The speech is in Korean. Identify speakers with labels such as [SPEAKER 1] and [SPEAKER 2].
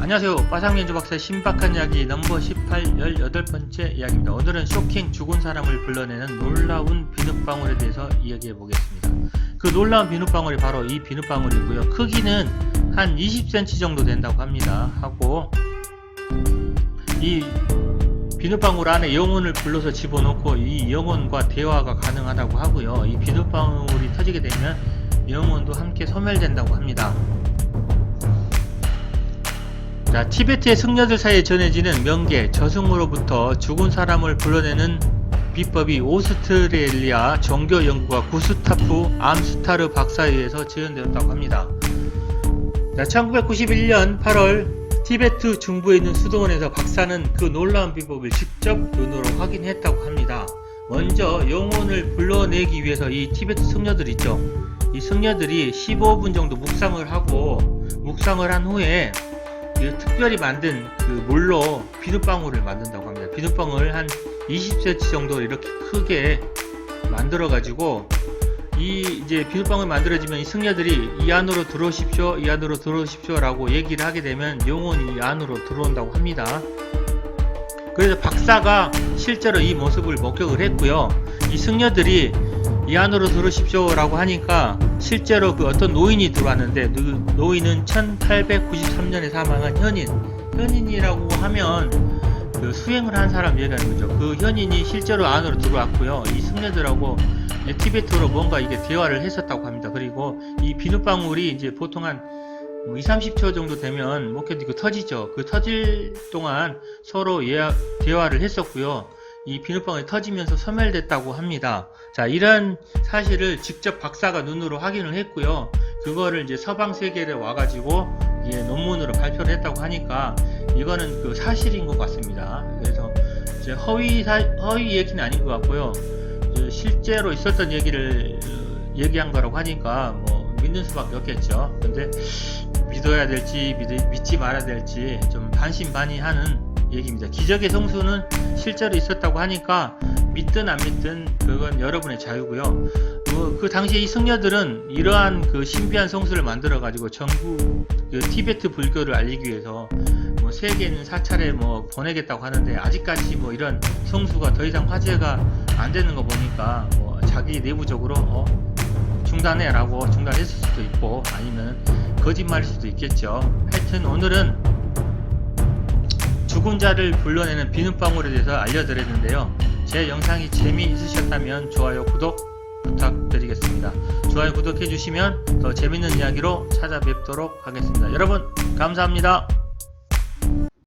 [SPEAKER 1] 안녕하세요. 빠상연주 박사의 신박한 이야기 넘버 18, 18번째 이야기입니다. 오늘은 쇼킹 죽은 사람을 불러내는 놀라운 비눗방울에 대해서 이야기해 보겠습니다. 그 놀라운 비눗방울이 바로 이 비눗방울이고요. 크기는 한 20cm 정도 된다고 합니다. 하고 이 비눗방울 안에 영혼을 불러서 집어넣고 이 영혼과 대화가 가능하다고 하고요. 이 비눗방울이 터지게 되면 영혼도 함께 소멸된다고 합니다. 자, 티베트의 승려들 사이에 전해지는 명계, 저승으로부터 죽은 사람을 불러내는 비법이 오스트레일리아 종교 연구가 구스타프 암스타르 박사에 의해서 재현되었다고 합니다. 자, 1991년 8월 티베트 중부에 있는 수도원에서 박사는 그 놀라운 비법을 직접 눈으로 확인했다고 합니다. 먼저 영혼을 불러내기 위해서 이 티베트 승려들 있죠. 이 승려들이 15분 정도 묵상을 하고 묵상을 한 후에 그 특별히 만든 그 물로 비눗방울을 만든다고 합니다. 비눗방울 한 20cm 정도 이렇게 크게 만들어 가지고 이 이제 비눗방울 만들어지면 이 승려들이 이 안으로 들어오십시오, 이 안으로 들어오십시오라고 얘기를 하게 되면 영혼이 이 안으로 들어온다고 합니다. 그래서 박사가 실제로 이 모습을 목격을 했고요. 이 승려들이 이 안으로 들어오십시오 라고 하니까 실제로 그 어떤 노인이 들어왔는데 그 노인은 1893년에 사망한 현인 현인이라고 하면 그 수행을 한 사람 얘기하는 거죠. 그 현인이 실제로 안으로 들어왔고요. 이 승려들하고 티베트로 뭔가 이게 대화를 했었다고 합니다. 그리고 이 비눗방울이 이제 보통 한뭐 2, 30초 정도 되면 못 견디고 터지죠. 그 터질 동안 서로 예약, 대화를 했었고요. 이 비눗방울이 터지면서 소멸됐다고 합니다. 자, 이런 사실을 직접 박사가 눈으로 확인을 했고요. 그거를 이제 서방 세계에 와가지고 이게 논문으로 발표를 했다고 하니까 이거는 그 사실인 것 같습니다. 그래서 이제 허위 사, 허위 얘기는 아닌 것 같고요. 실제로 있었던 얘기를 어, 얘기한 거라고 하니까 뭐 믿는 수밖에 없겠죠. 근데 믿어야 될지 믿, 믿지 말아야 될지 좀 반신반의하는 얘기입니다. 기적의 성수는 실제로 있었다고 하니까 믿든 안 믿든 그건 여러분의 자유고요. 뭐, 그 당시에 이 승려들은 이러한 그 신비한 성수를 만들어 가지고 전국 그 티베트 불교를 알리기 위해서 뭐 세계는 사찰에 뭐 보내겠다고 하는데 아직까지 뭐 이런 성수가 더 이상 화제가 안 되는 거 보니까 뭐 자기 내부적으로 어 중단해라고 중단했을 수도 있고 아니면 거짓말일 수도 있겠죠. 하여튼 오늘은 죽은 자를 불러내는 비눗방울에 대해서 알려드렸는데요. 제 영상이 재미있으셨다면 좋아요, 구독 부탁드리겠습니다. 좋아요, 구독해 주시면 더 재밌는 이야기로 찾아뵙도록 하겠습니다. 여러분, 감사합니다.